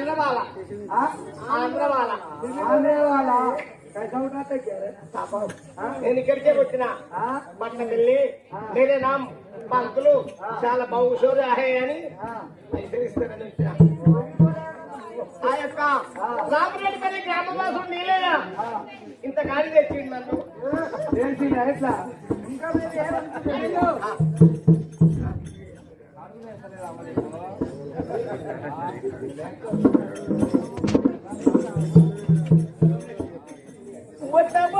ఆంధ్రవాల ఆంధ్రవాల ఆంధ్రవాల నేను ఇక్కడికే వచ్చిన. పట్టణకెళ్ళి నేనే నా పంతులు చాలా బహుశోరు ఆహే అని ఆ యొక్క రామరెడ్డిపల్లి గ్రామవాసం నీలేనా ఇంత గాలి తెచ్చిండి నన్ను. తెలిసిందా What the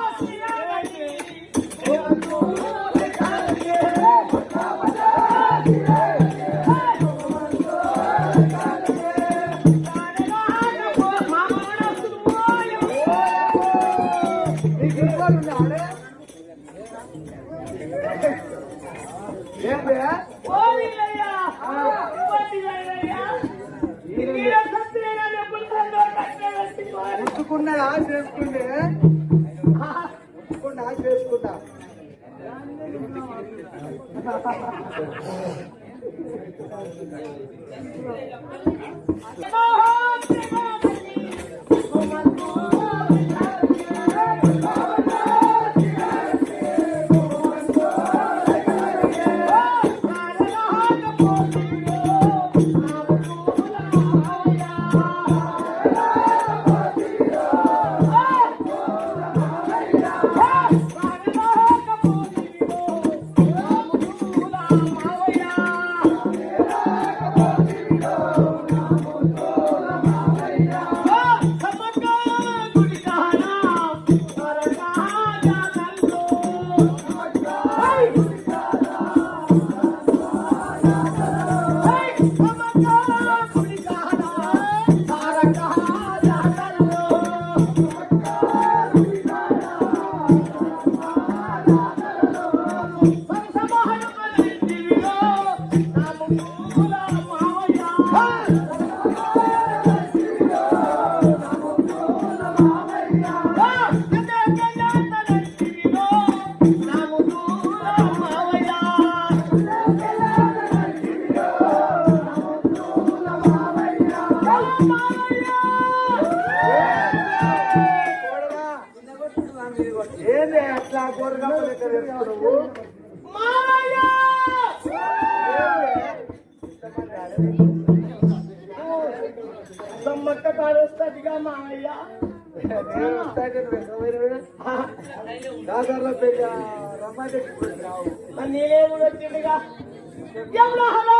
ముట్టుకున్నదా చేసుకుంటే ముట్టుకున్నా చేసుకుంటా Oh, సమ్మక్క రావు మా అయ్య కూడా వచ్చిందిగా ఎవరు హలో